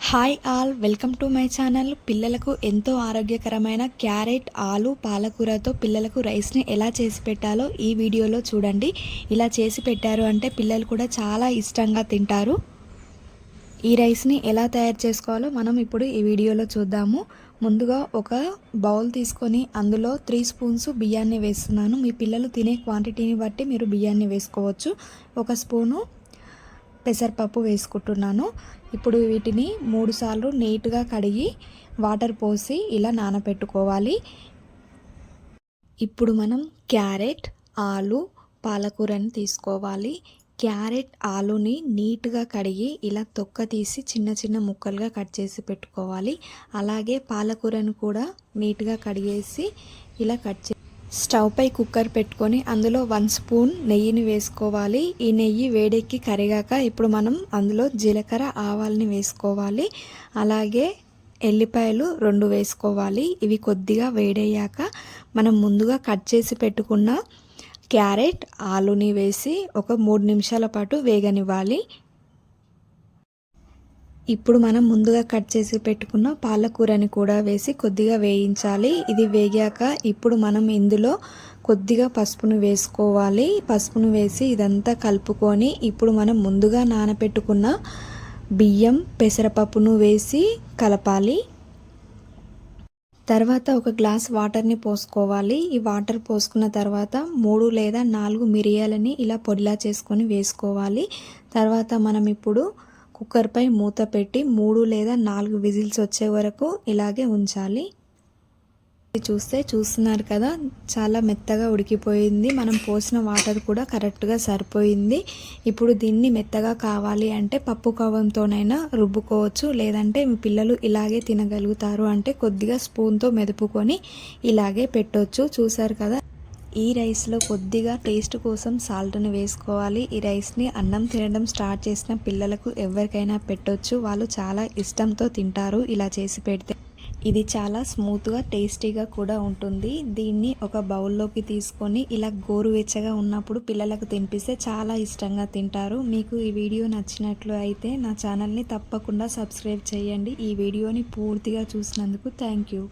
Hi all welcome to my channel. పిల్లలకు ఎంతో ఆరోగ్యకరమైన క్యారెట్ ఆలు పాలకూరతో పిల్లలకు రైస్ని ఎలా చేసి పెట్టాలో ఈ వీడియోలో చూడండి. ఇలా చేసి పెట్టారు అంటే పిల్లలు కూడా చాలా ఇష్టంగా తింటారు. ఈ రైస్ని ఎలా తయారు చేసుకోవాలో మనం ఇప్పుడు ఈ వీడియోలో చూద్దాము. ముందుగా ఒక బౌల్ తీసుకొని అందులో త్రీ స్పూన్స్ బియ్యాన్ని వేస్తున్నాను. మీ పిల్లలు తినే క్వాంటిటీని బట్టి మీరు బియ్యాన్ని వేసుకోవచ్చు. ఒక స్పూను పెసరపప్పు వేసుకుంటున్నాను. ఇప్పుడు వీటిని మూడుసార్లు నీట్గా కడిగి వాటర్ పోసి ఇలా నానబెట్టుకోవాలి ఇప్పుడు మనం క్యారెట్ ఆలు పాలకూరని తీసుకోవాలి. క్యారెట్ ఆలుని నీట్గా కడిగి ఇలా తొక్క తీసి చిన్న చిన్న ముక్కలుగా కట్ చేసి పెట్టుకోవాలి. అలాగే పాలకూరను కూడా నీట్గా కడిగేసి ఇలా కట్ చే స్టవ్ పై కుక్కర్ పెట్టుకొని అందులో వన్ స్పూన్ నెయ్యిని వేసుకోవాలి. ఈ నెయ్యి వేడెక్కి కరిగాక ఇప్పుడు మనం అందులో జీలకర్ర ఆవాలని వేసుకోవాలి. అలాగే ఎల్లిపాయలు రెండు వేసుకోవాలి. ఇవి కొద్దిగా వేడయ్యాక మనం ముందుగా కట్ చేసి పెట్టుకున్న క్యారెట్ ఆలుని వేసి ఒక మూడు నిమిషాల పాటు వేగనివ్వాలి. ఇప్పుడు మనం ముందుగా కట్ చేసి పెట్టుకున్న పాలకూరని కూడా వేసి కొద్దిగా వేయించాలి. ఇది వేగాక ఇప్పుడు మనం ఇందులో కొద్దిగా పసుపును వేసుకోవాలి. పసుపును వేసి ఇదంతా కలుపుకొని ఇప్పుడు మనం ముందుగా నానబెట్టుకున్న బియ్యం పెసరపప్పును వేసి కలపాలి. తర్వాత ఒక గ్లాస్ వాటర్ని పోసుకోవాలి. ఈ వాటర్ పోసుకున్న తర్వాత మూడు లేదా నాలుగు మిరియాలని ఇలా పొడిలా చేసుకొని వేసుకోవాలి. తర్వాత మనం ఇప్పుడు కుక్కర్పై మూత పెట్టి మూడు లేదా నాలుగు విజిల్స్ వచ్చే వరకు ఇలాగే ఉంచాలి. చూస్తే చూస్తున్నారు కదా చాలా మెత్తగా ఉడికిపోయింది. మనం పోసిన వాటర్ కూడా కరెక్ట్గా సరిపోయింది. ఇప్పుడు దీన్ని మెత్తగా కావాలి అంటే పప్పు కవంతోనైనా రుబ్బుకోవచ్చు. లేదంటే మీ పిల్లలు ఇలాగే తినగలుగుతారు అంటే కొద్దిగా స్పూన్తో మెదుపుకొని ఇలాగే పెట్టవచ్చు చూసారు కదా? ఈ రైస్లో కొద్దిగా టేస్ట్ కోసం సాల్ట్ని వేసుకోవాలి. ఈ రైస్ని అన్నం తినడం స్టార్ట్ చేసిన పిల్లలకు ఎవరికైనా పెట్టొచ్చు. వాళ్ళు చాలా ఇష్టంతో తింటారు. ఇలా చేసి పెడితే ఇది చాలా స్మూత్గా టేస్టీగా కూడా ఉంటుంది. దీన్ని ఒక బౌల్లోకి తీసుకొని ఇలా గోరువెచ్చగా ఉన్నప్పుడు పిల్లలకు తినిపిస్తే చాలా ఇష్టంగా తింటారు. మీకు ఈ వీడియో నచ్చినట్లు అయితే నా ఛానల్ని తప్పకుండా సబ్స్క్రైబ్ చేయండి. ఈ వీడియోని పూర్తిగా చూసినందుకు థ్యాంక్ యూ.